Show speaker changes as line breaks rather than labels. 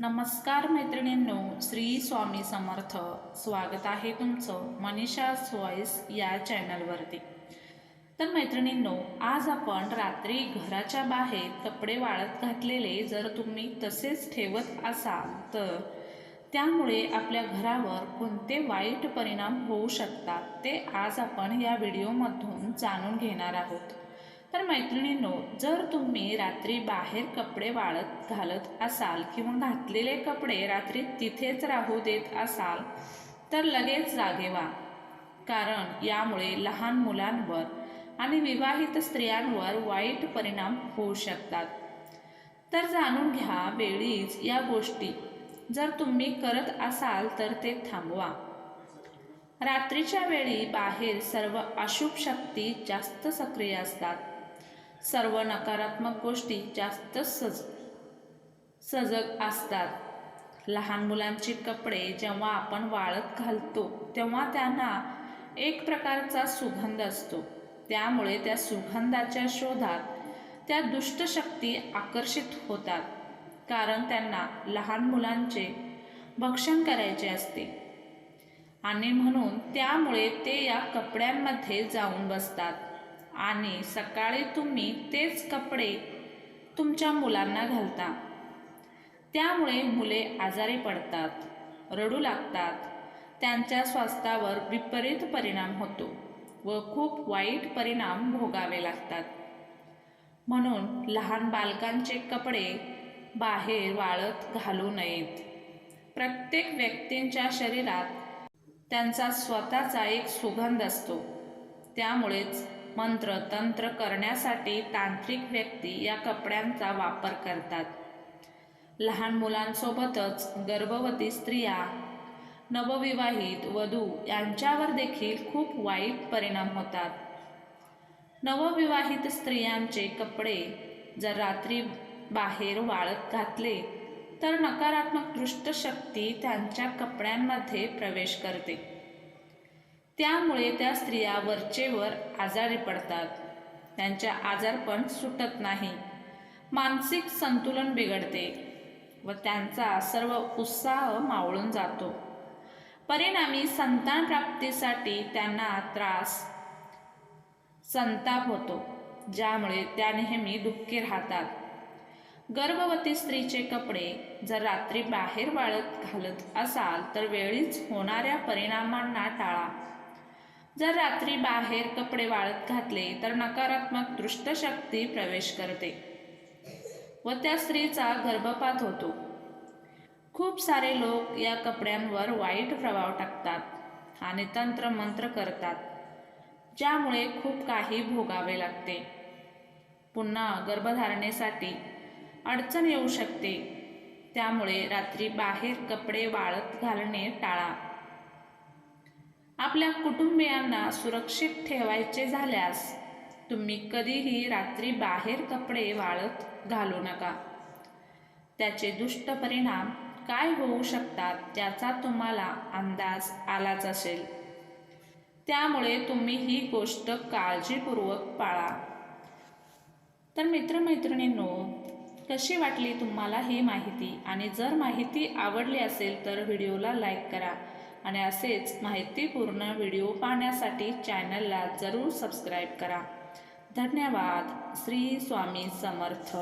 नमस्कार मैत्रिणींनो श्री स्वामी समर्थ. स्वागत आहे तुमचं मनीषा सॉईस या चॅनलवरती. तर मैत्रिणींनो आज आपण रात्री घराच्या बाहेर कपडे वाळत घातलेले जर तुम्ही तसेच ठेवत असाल तर त्यामुळे आपल्या घरावर कोणते वाईट परिणाम होऊ शकतात ते आज आपण या व्हिडिओमधून जाणून घेणार आहोत. तर मैत्रिणींनो जर तुम्ही रात्री बाहेर कपडे वाळत घालत असाल किंवा घातलेले कपडे रात्री तिथेच राहू देत असाल तर लगेच जागे व्हा. कारण यामुळे लहान मुलांवर आणि विवाहित स्त्रियांवर वाईट परिणाम होऊ शकतात. तर जाणून घ्या वेळीच या गोष्टी. जर तुम्ही करत असाल तर ते थांबवा. रात्रीच्या वेळी बाहेर सर्व अशुभ शक्ती जास्त सक्रिय असतात. सर्व नकारात्मक गोष्टी जास्त सज सजग असतात. लहान मुलांचे कपडे जेव्हा आपण वाळत घालतो तेव्हा त्यांना एक प्रकारचा सुगंध असतो. त्यामुळे त्या सुगंधाच्या शोधात त्या दुष्ट शक्ती आकर्षित होतात. कारण त्यांना लहान मुलांचे भक्षण करायचे असते. आणि म्हणून त्यामुळे ते या कपड्यांमध्ये जाऊन बसतात. आणि सकाळी तुम्ही तेच कपडे तुमच्या मुलांना घालता. त्यामुळे मुले आजारी पडतात रडू लागतात. त्यांच्या स्वास्थ्यावर विपरीत परिणाम होतो व खूप वाईट परिणाम भोगावे लागतात. म्हणून लहान बालकांचे कपडे बाहेर वाळत घालू नयेत. प्रत्येक व्यक्तींच्या शरीरात त्यांचा स्वतःचा एक सुगंध असतो. त्यामुळेच मंत्र तंत्र करण्यासाठी तांत्रिक व्यक्ती या कपड्यांचा वापर करतात. लहान मुलांसोबतच गर्भवती स्त्रिया नवविवाहित वधू यांच्यावर देखील खूप वाईट परिणाम होतात. नवविवाहित स्त्रियांचे कपडे जर रात्री बाहेर वाळत घातले तर नकारात्मक दृष्टशक्ती त्यांच्या कपड्यांमध्ये प्रवेश करते. त्यामुळे त्या स्त्रिया वरचेवर आजारी पडतात. त्यांच्या आजारपण सुटत नाही. मानसिक संतुलन बिघडते व त्यांचा सर्व उत्साह मावळून जातो. परिणामी संतान प्राप्तीसाठी त्यांना त्रास संताप होतो ज्यामुळे त्या नेहमी दुःखी राहतात. गर्भवती स्त्रीचे कपडे जर रात्री बाहेर वाळत घालत असाल तर वेळीच होणाऱ्या परिणामांना टाळा. जर रात्री बाहेर कपडे वाळत घातले तर नकारात्मक दृष्टशक्ती प्रवेश करते व त्या स्त्रीचा गर्भपात होतो. खूप सारे लोक या कपड्यांवर वाईट प्रभाव टाकतात आणि तंत्र मंत्र करतात ज्यामुळे खूप काही भोगावे लागते. पुन्हा गर्भधारणेसाठी अडचण येऊ शकते. त्यामुळे रात्री बाहेर कपडे वाळत घालणे टाळा. आपल्या कुटुंबियांना सुरक्षित ठेवायचे झाल्यास तुम्ही कधीही रात्री बाहेर कपडे वाळत घालू नका. त्याचे दुष्ट परिणाम काय होऊ शकतात त्याचा तुम्हाला अंदाज आलाच असेल. त्यामुळे तुम्ही ही गोष्ट काळजीपूर्वक पाळा. तर मित्रमैत्रिणींनो कशी वाटली तुम्हाला ही माहिती? आणि जर माहिती आवडली असेल तर व्हिडिओला लाईक करा. आणि असेच माहितीपूर्ण व्हिडिओ पाहण्यासाठी चॅनलला जरूर सबस्क्राईब करा. धन्यवाद. श्री स्वामी समर्थ.